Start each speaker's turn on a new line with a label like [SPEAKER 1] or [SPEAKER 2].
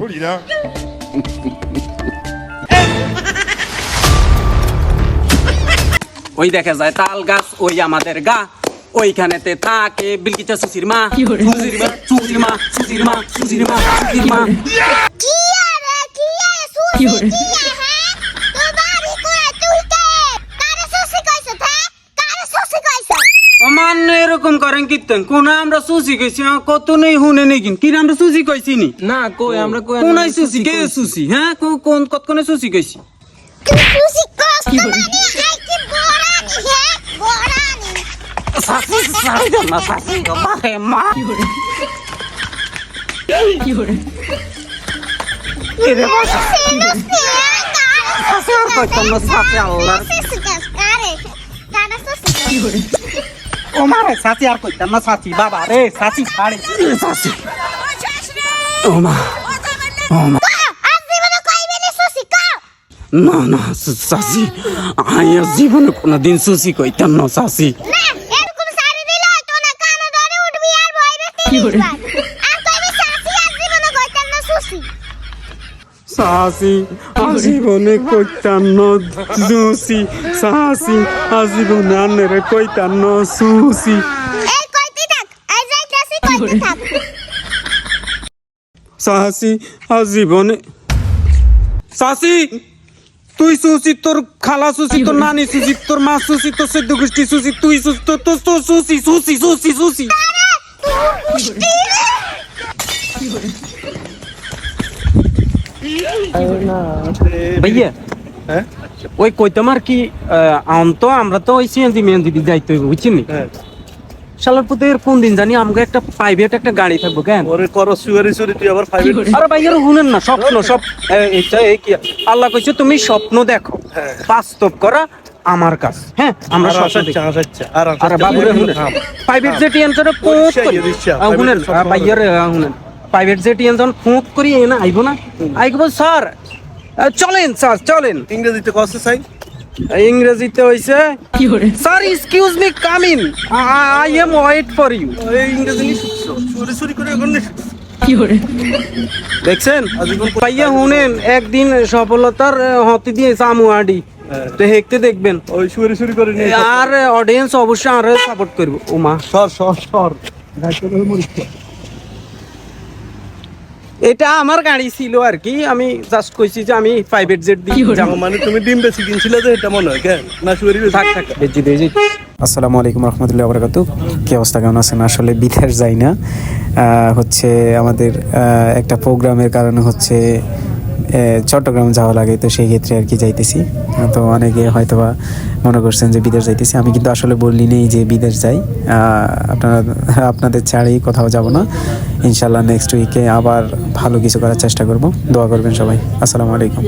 [SPEAKER 1] থোড়ি না
[SPEAKER 2] ওই দেখা যায় তাল গাছ ওই আমাদের গা। ওইখানেতে থাকে বিলকিচা সুসির মা। সুসির মা সুসির মা সুসির মা সুসির মা সুসির মা
[SPEAKER 3] কি আরে কি আরে সুসি কি
[SPEAKER 2] এরকম করেন কীর্তন? কোন আমরা সুসি কইছি? কত নেই হুনে নেই কিন কিন আমরা সুসি কইছি নি?
[SPEAKER 4] না কই আমরা কই
[SPEAKER 2] কোন সুসি কে সুসি হ্যাঁ কো- কোন কত কোনে সুসি কইছি?
[SPEAKER 3] সুসি কস তো মানে আই কি বড়ানি হ্যাঁ বড়ানি।
[SPEAKER 2] সাসি দেন না সাসি বাহে মা এরে বাসা
[SPEAKER 3] সুসি সুসি
[SPEAKER 2] সাসি আর কইতাম না সাসি আল্লাহ
[SPEAKER 3] সুসি কস কারে কারে সুসি
[SPEAKER 2] ও মারে সাসি আর কইতাম না সাসি বাবা রে সাসি ছাড়ে। সাসি ও মা ও মা।
[SPEAKER 3] আজ জীবনে কইবে নি সুসি ক
[SPEAKER 2] না না সাসি আয়া জীবনে কোনোদিন সুসি কইতাম না সাসি
[SPEAKER 3] না এরকম সারি দিলে তো না কানে ধরে উঠবি আর বইরে তিন আর কইবি সাসি
[SPEAKER 2] আজীবনে কইতাম না সুসি সাসি আজীবনে আন্নের কইতাম না সুসি সাহসি আজীবনে সাসি তুই সুসি তোর খালা সুসি তোর নানি সুসি তোর মা সুসি তোর সেদ্ধ গোষ্ঠী সুসি তুই সুসি তোর তোর সুসি সুসি সুসি সুসি ভাইয়া
[SPEAKER 4] হ্যাঁ?
[SPEAKER 2] ওই কইতাম আর কি আম তো আমরা তো ওই সিএনজি মেহেন্দি যাইতে হইব বুঝছেন নি?
[SPEAKER 4] হ্যাঁ।
[SPEAKER 2] শালার কোন দিন জানি আমাকে একটা প্রাইভেট একটা গাড়ি থাকব কেন?
[SPEAKER 4] ওরে করো সুগারি সুরি তুই আবার ফাইভ
[SPEAKER 2] আরে ভাইয়ার শুনেন না স্বপ্ন সব এটা এই কি? আল্লাহ কইছে তুমি স্বপ্ন দেখো
[SPEAKER 4] হ্যাঁ।
[SPEAKER 2] বাস্তব করা আমার কাজ। হ্যাঁ আমরা স্বপ্ন দেখি।
[SPEAKER 4] আর
[SPEAKER 2] আরে বাবুরে শুনেন। প্রাইভেট জেট শুনেন। প্রাইভেট জেট ইয়ানসন ফোক করি এ না আইবো না। আইবো স্যার চলেন স্যার চলেন।
[SPEAKER 4] ইংরেজিতে কষ্ট চাই
[SPEAKER 2] ইংরেজিতে হইছে sir excuse me come in I am wait for you
[SPEAKER 4] ইংরেজি করে এখন
[SPEAKER 2] দেখছেন?
[SPEAKER 4] আজীবন
[SPEAKER 2] পাইয়া শুনেন একদিন সফলতার হতে দিয়ে সামুয়াডি
[SPEAKER 4] হ্যাঁ।
[SPEAKER 2] তো হেকতে দেখবেন।
[SPEAKER 4] ওই সুরি সুরি করে নিয়ে
[SPEAKER 2] আর অডিয়েন্স অবশ্যই আর সাপোর্ট করবে। ও মা
[SPEAKER 4] সর সর সর।
[SPEAKER 2] এটা আমার গাড়ি ছিল আর কি। আমি জাস্ট কইছি যে আমি প্রাইভেট জেট দিয়ে যাব।
[SPEAKER 4] মানে তুমি ডিম বেশি কিনছিলে যে এটা মনে হয় কেন না শুরু বেশি
[SPEAKER 2] থাক থাক। বেজি দিয়ে।
[SPEAKER 5] আসসালামু আলাইকুম রহমতুল্লাহ বরকাত কী অবস্থা কেমন আছেন? আসলে বিদেশ যাই না। হচ্ছে আমাদের একটা প্রোগ্রামের কারণে হচ্ছে চট্টগ্রাম যাওয়া লাগে, তো সেই ক্ষেত্রে আর কি যাইতেছি। তো অনেকে হয়তোবা মনে করছেন যে বিদেশ যাইতেছি। আমি কিন্তু আসলে বললি নেই যে বিদেশ যাই। আপনারা, আপনাদের ছাড়েই কোথাও যাব না। ইনশাল্লাহ নেক্সট উইকে আবার ভালো কিছু করার চেষ্টা করব। দোয়া করবেন সবাই। আসসালামু আলাইকুম।